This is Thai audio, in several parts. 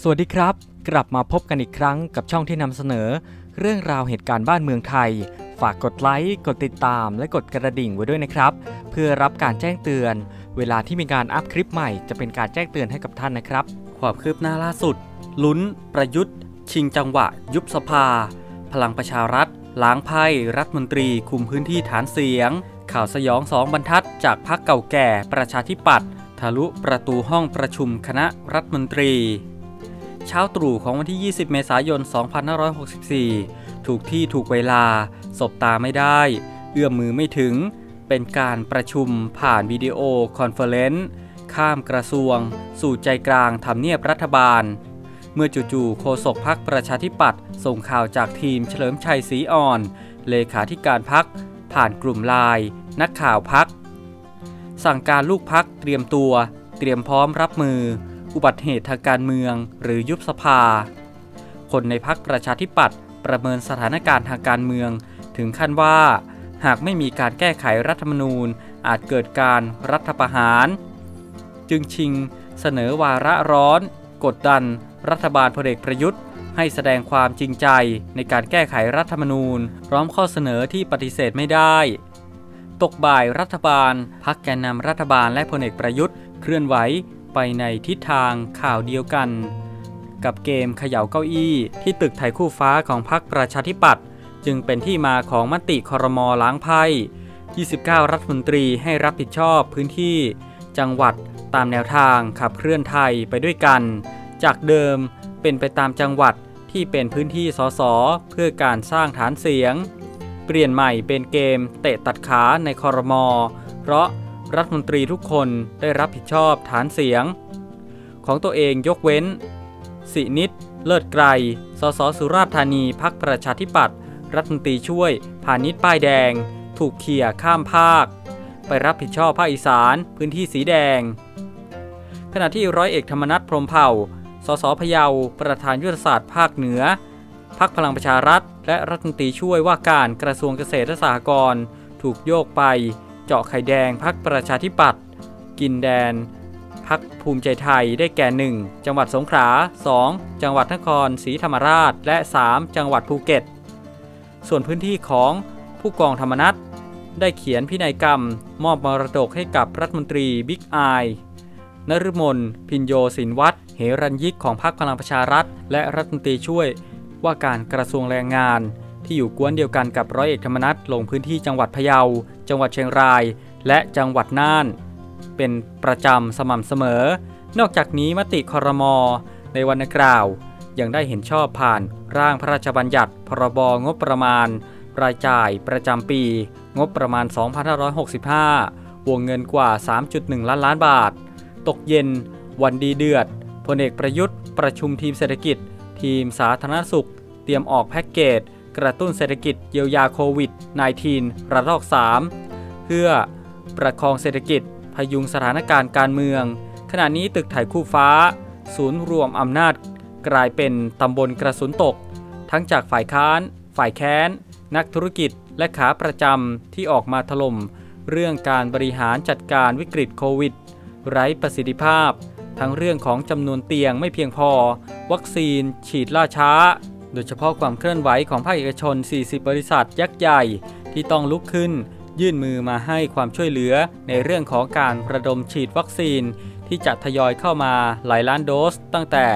สวัสดีครับ กลับมาพบกันอีกครั้งกับช่องที่นำเสนอ เรื่องราวเหตุการณ์บ้านเมืองไทย ฝากกดไลค์กดติดตาม และกดกระดิ่งไว้ด้วยนะครับ เพื่อรับการแจ้งเตือน เวลาที่มีการอัพคลิปใหม่จะเป็นการแจ้งเตือนให้กับท่านนะครับ ความคืบหน้าล่าสุด ลุ้น ประยุทธ์ ชิงจังหวะ ยุบสภา พลังประชารัฐล้างไพ่รัฐมนตรีคุมพื้นที่ฐานเสียง ข่าวสยองสองบรรทัด จากพักเก่าแก่ประชาธิปัตย์ทะลุประตูห้องประชุมคณะรัฐมนตรี เช้าตรู่ของวันที่ 20 เมษายน 2564 ถูกที่ถูกเวลา สบตาไม่ได้ เอื้อมมือไม่ถึง เป็นการประชุมผ่านวิดีโอคอนเฟอเรนซ์ข้ามกระทรวง สู่ใจกลางทำเนียบรัฐบาล เมื่อจู่ๆโฆษกพักประชาธิปัตย์ส่งข่าวจากทีมเฉลิมชัยศรีอ่อน เลขาธิการพัก ผ่านกลุ่มไลน์นักข่าวพัก สั่งการลูกพักเตรียมตัว เตรียมพร้อมรับมือ อุบัติเหตุทางการเมือง หรือยุบสภา คนในพักประชาธิปัตย์ประเมินสถานการณ์ทางการเมือง ถึงขั้นว่า หากไม่มีการแก้ไขรัฐธรรมนูญ อาจเกิดการรัฐประหาร จึงชิงเสนอวาระร้อน กดดัน รัฐบาลพลเอกประยุทธ์ ให้แสดงความจริงใจในการแก้ไขรัฐธรรมนูญ พร้อมข้อเสนอที่ปฏิเสธไม่ได้ตกบ่ายรัฐบาล พักแกนนำรัฐบาลและพลเอกประยุทธ์ เคลื่อนไหว ไปในทิศทางข่าวเดียวกัน กับเกมเขย่าเก้าอี้ ที่ตึกไทยคู่ฟ้าของพรรคประชาธิปัตย์จึงเป็นที่มาของมติคอรมอล้างไพ่ 29 รัฐมนตรีให้รับผิดชอบพื้นที่ จังหวัดตามแนวทางขับเคลื่อนไทยไปด้วยกัน จากเดิมเป็นไปตามจังหวัดที่เป็นพื้นที่สสเพื่อการสร้างฐานเสียง เปลี่ยนใหม่เป็นเกมเตะตัดขาในคอรมอเพราะ รัฐมนตรีทุกคนได้รับผิดชอบฐานเสียง ของตัวเองยกเว้น สินิดเลิศไกร สสสุราษฎร์ธานีพักประชาธิปัตย์รัฐมนตรีช่วยพาณิชย์ป้ายแดง ถูกเขี่ยข้ามภาค ไปรับผิดชอบภาคอีสานพื้นที่สีแดง ขณะที่ร้อยเอกธรรมนัฐพรมเผ่า สสพะเยา ประธานยุทธศาสตร์ภาคเหนือพักพลังประชารัฐ และรัฐมนตรีช่วยว่าการกระทรวงเกษตรและสหกรณ์ถูกโยกไป เจาะไข่แดงพักประชาธิปัตย์กินแดนพักภูมิใจไทยได้แก่ 1 จังหวัดสงขลา 2 จังหวัดนครศรีธรรมราช และ 3 จังหวัดภูเก็ต ส่วนพื้นที่ของผู้กองธรรมนัฐได้เขียนพินัยกรรม มอบมรดกให้กับรัฐมนตรีบิ๊กไอนฤมลพินโยสินวัตรเหรัญยิกของพรรคพลังประชารัฐ และรัฐมนตรีช่วยว่าการกระทรวงแรงงาน ที่อยู่กวนเดียวกันกับร้อยเอกธรรมนัฐลงพื้นที่จังหวัดพะเยา จังหวัดเชียงราย และจังหวัดน่าน เป็นประจำสม่ำเสมอ นอกจากนี้มติคอรมอในวันกล่าว ยังได้เห็นชอบผ่านร่างพระราชบัญญัติ พรบงบประมาณ รายจ่ายประจำปี งบประมาณ 2565 วงเงินกว่า 3.1 ล้านล้านบาท ตกเย็น วันดีเดือดพลเอกประยุทธ์ประชุมทีมเศรษฐกิจ ทีมสาธารณสุข เตรียมออกแพ็กเกจ กระตุ้นเศรษฐกิจเยียวยาโควิด -19 ระลอก 3 เพื่อประคองเศรษฐกิจพยุงสถานการณ์การเมือง ขณะนี้ตึกไถคู่ฟ้า ศูนย์รวมอำนาจ กลายเป็นตำบลกระสุนตก ทั้งจากฝ่ายค้าน ฝ่ายแค้น นักธุรกิจและขาประจำที่ออกมาถล่มเรื่องการบริหารจัดการวิกฤตโควิด ไร้ประสิทธิภาพ ทั้งเรื่องของจำนวนเตียงไม่เพียงพอ วัคซีนฉีดล่าช้า โดยเฉพาะความเคลื่อนไหวของภาคเอกชน 40 บริษัทยักษ์ใหญ่ที่ต้องลุกขึ้น ยื่นมือมาให้ความช่วยเหลือในเรื่องของการระดมฉีดวัคซีน ที่จะทยอยเข้ามาหลายล้านโดส ตั้งแต่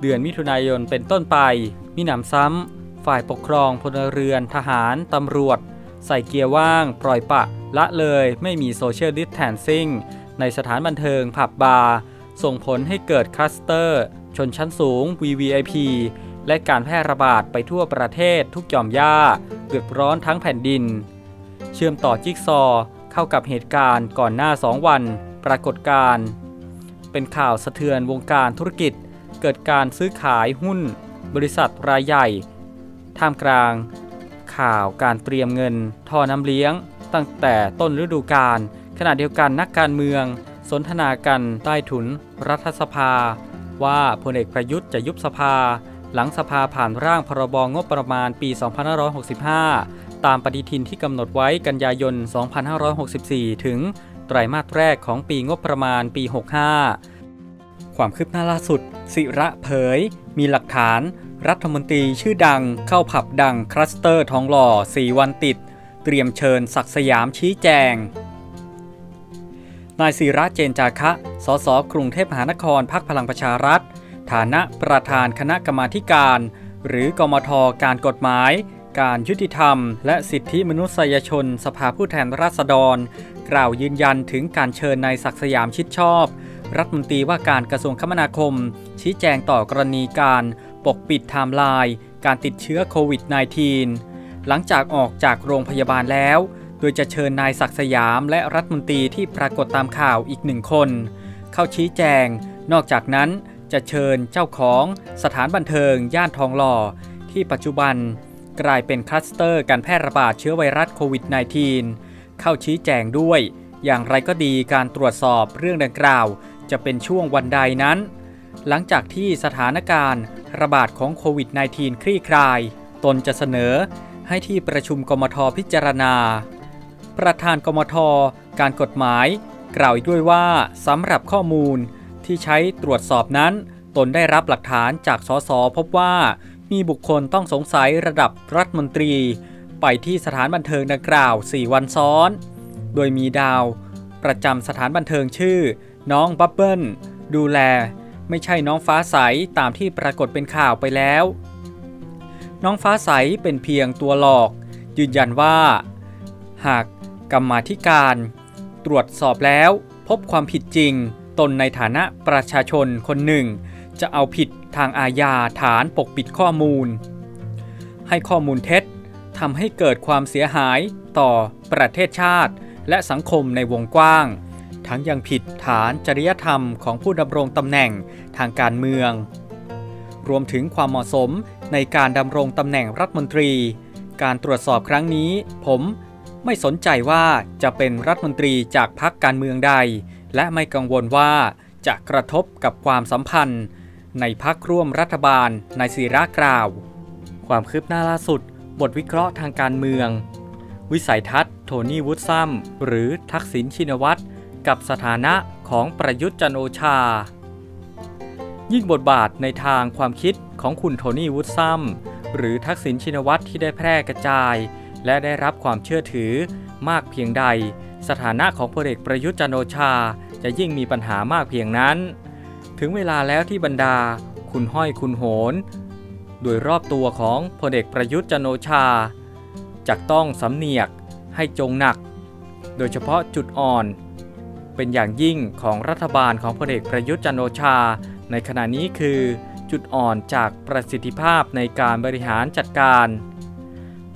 เดือนมิถุนายนเป็นต้นไป มีหนำซ้ำ ฝ่ายปกครองพลเรือนทหารตำรวจ ใส่เกียร์ว่าง ปล่อยปะละเลยไม่มีโซเชียลดิสแทนซิ่งในสถานบันเทิงผับบาร์ส่งผลให้เกิดคลัสเตอร์ ชนชั้นสูง VVIP และการแพร่ระบาดไปทั่วประเทศทุกย่อมย่าเดือดร้อนทั้งแผ่นดิน เชื่อมต่อจิ๊กซอเข้ากับเหตุการณ์ก่อนหน้า2วัน ปรากฏการณ์เป็นข่าวสะเทือนวงการธุรกิจ เกิดการซื้อขายหุ้น บริษัทรายใหญ่ ท่ามกลาง ข่าวการเตรียมเงินท่อน้ำเลี้ยง ตั้งแต่ต้นฤดูกาลขณะเดียวกันนักการเมือง สนทนากันใต้ถุนรัฐสภา ว่าพลเอกประยุทธ์จะยุบสภา หลังสภาผ่านร่างพรบงบประมาณปี 2565 ตามปฏิทินที่กำหนดไว้กันยายน 2564 ถึงไตรมาสแรกของปีงบประมาณปี 65 ความคืบหน้าล่าสุดศิระเผย มีหลักฐาน รัฐมนตรีชื่อดังเข้าผับดังคลัสเตอร์ทองหล่อ 4 วันติด เตรียมเชิญศักสยามชี้แจง นายศิระเจนจาคะ สสกรุงเทพมหานครพักพลังประชารัฐ ฐานะประธานคณะกรรมาการ หรือกมทการกฎหมาย การยุติธรรม และสิทธิมนุษยชน สภาผู้แทนราษฎร กล่าวยืนยันถึงการเชิญนายศักสยามชิดชอบ รัฐมนตรีว่าการกระทรวงคมนาคม ชี้แจงต่อกรณีการปกปิดไทม์ไลน์การติดเชื้อโควิด -19 หลังจากออกจากโรงพยาบาลแล้ว โดยจะเชิญนายศักสยามและรัฐมนตรีที่ปรากฏตามข่าวอีกหนึ่งคน เข้าชี้แจง นอกจากนั้น จะเชิญเจ้าของสถานบันเทิงย่านทองหล่อ ที่ปัจจุบันกลายเป็นคลัสเตอร์การแพร่ระบาดเชื้อไวรัสโควิด -19 เข้าชี้แจงด้วย อย่างไรก็ดีการตรวจสอบเรื่องดังกล่าว จะเป็นช่วงวันใดนั้น หลังจากที่สถานการณ์ระบาดของโควิด -19 คลี่คลาย ตนจะเสนอให้ที่ประชุมกมทพิจารณา ประธานกมทการกฎหมาย กล่าวอีกด้วยว่าสำหรับข้อมูล ที่ใช้ตรวจสอบนั้น ตนได้รับหลักฐานจากสสพบว่า มีบุคคลต้องสงสัยระดับรัฐมนตรี ไปที่สถานบันเทิงดังกล่าว 4 วันซ้อน โดยมีดาว ประจำสถานบันเทิงชื่อ น้องบับเบิ้ลดูแล ไม่ใช่น้องฟ้าใสตามที่ปรากฏเป็นข่าวไปแล้ว น้องฟ้าใสเป็นเพียงตัวหลอก ยืนยันว่า หากกรรมาธิการ ตรวจสอบแล้วพบความผิดจริง ตนในฐานะประชาชนคนหนึ่ง จะเอาผิดทางอาญาฐานปกปิดข้อมูล ให้ข้อมูลเท็จทำให้เกิดความเสียหายต่อประเทศชาติ และสังคมในวงกว้าง ทั้งยังผิดฐานจริยธรรมของผู้ดำรงตำแหน่งทางการเมือง รวมถึงความเหมาะสมในการดำรงตำแหน่งรัฐมนตรี การตรวจสอบครั้งนี้ ผมไม่สนใจว่าจะเป็นรัฐมนตรีจากพรรคการเมืองใด และไม่กังวลว่าจะกระทบกับความสัมพันธ์ ในพักร่วมรัฐบาลในศิระกล่าว ความคืบหน้าล่าสุด บทวิเคราะห์ทางการเมือง วิสัยทัศน์ โทนี่วูดซัม หรือทักษิณชินวัตรกับสถานะของประยุทธ์จันโอชา ยิ่งบทบาทในทางความคิดของคุณโทนี่วูดซัม หรือทักษิณชินวัตรที่ได้แพร่กระจาย และได้รับความเชื่อถือมากเพียงใด สถานะของพลเอกประยุทธ์จันโอชาจะยิ่งมีปัญหามากเพียงนั้น ถึงเวลาแล้วที่บรรดา คุณห้อยคุณโหน โดยรอบตัวของพลเอกประยุทธ์จันโอชาจะต้องสำเนียกให้จงหนัก โดยเฉพาะจุดอ่อน เป็นอย่างยิ่งของรัฐบาลของพลเอกประยุทธ์จันโอชา ในขณะนี้คือจุดอ่อนจากประสิทธิภาพในการบริหารจัดการ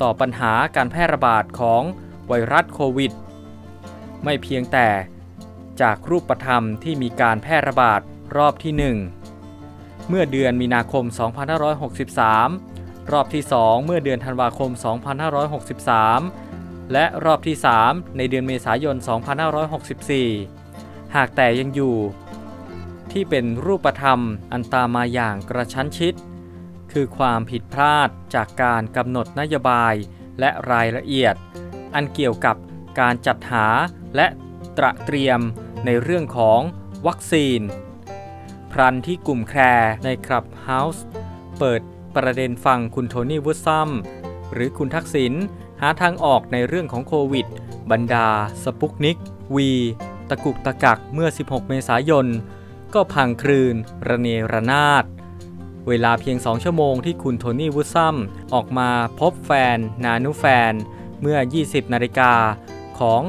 ต่อปัญหาการแพร่ระบาดของไวรัสโควิด ไม่เพียงแต่จากรูปธรรมที่มีการแพร่ระบาดรอบที่ 1 เมื่อเดือนมีนาคม 2563 รอบที่ 2 เมื่อเดือนธันวาคม 2563 และรอบที่ 3 ในเดือนเมษายน 2564 หากแต่ยังอยู่ ที่เป็นรูปธรรมอันตามมาอย่างกระชั้นชิด คือความผิดพลาดจากการกำหนดนโยบายและรายละเอียด อันเกี่ยวกับการจัดหา และตระเตรียมในเรื่องของวัคซีน พรันที่กลุ่มแคร์ในคลับเฮาส์เปิดประเด็นฟังคุณโทนี่วูดซัมหรือคุณทักษิณหาทางออกในเรื่องของโควิด บรรดา สปุกนิก วี ตะกุกตะกักเมื่อ 16 เมษายน ก็พังคลืน ระเนระนาด เวลาเพียง 2 ชั่วโมงที่คุณโทนี่วูดซัมออกมาพบแฟน นานุแฟน เมื่อ 20 นาฬิกาของ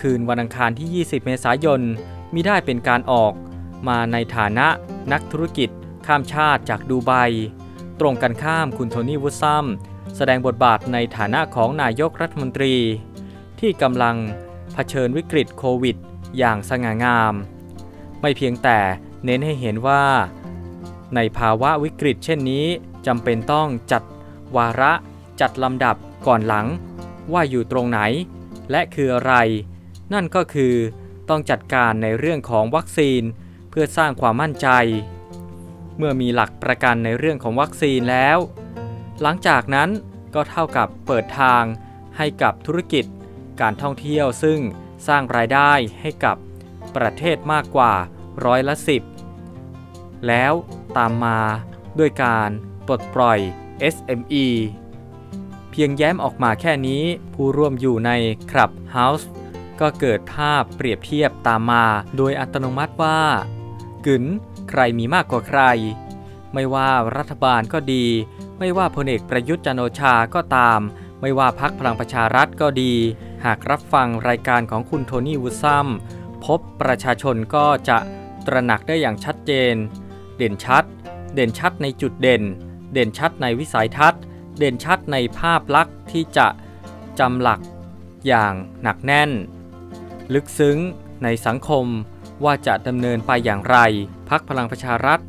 คืนวันอังคารที่ 20 เมษายนมิได้เป็นการออกมาในฐานะนักธุรกิจข้ามชาติจากดูไบ ตรงกันข้ามคุณโทนี่วูซัมแสดงบทบาทในฐานะของนายกรัฐมนตรี ที่กำลังเผชิญวิกฤตโควิด อย่างสง่างาม ไม่เพียงแต่เน้นให้เห็นว่า ในภาวะวิกฤตเช่นนี้จำเป็นต้องจัดวาระจัดลำดับก่อนหลัง ว่าอยู่ตรงไหน และคืออะไร นั่นก็คือต้องจัดการในเรื่องของวัคซีน เพื่อสร้างความมั่นใจ เมื่อมีหลักประกันในเรื่องของวัคซีนแล้ว หลังจากนั้นก็เท่ากับเปิดทางให้กับธุรกิจ การท่องเที่ยวซึ่งสร้างรายได้ให้กับประเทศมากกว่าร้อยละสิบแล้วตามมาด้วยการปลดปล่อย SME เพียงแย้มออกมาแค่นี้ผู้ร่วมอยู่ในคลับเฮาส์ ก็เกิดภาพเปรียบเทียบตามมา โดยอัตโนมัติว่ากึนใครมีมากกว่าใคร ไม่ว่ารัฐบาลก็ดี ไม่ว่าพลเอกประยุทธ์จันโอชาก็ตาม ไม่ว่าพักพลังประชารัฐก็ดี หากรับฟังรายการของคุณโทนี่วูซัมพบประชาชนก็จะตระหนักได้อย่างชัดเจน เด่นชัด เด่นชัดในจุดเด่น เด่นชัดในวิสัยทัศน์ เด่นชัดในภาพลักษณ์ที่จะจำหลักอย่างหนักแน่น ลึกซึ้งในสังคมว่าจะดำเนินไปอย่างไร พักพลังประชารัฐ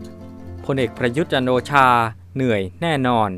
พลเอกประยุทธ์จันโอชาเหนื่อยแน่นอน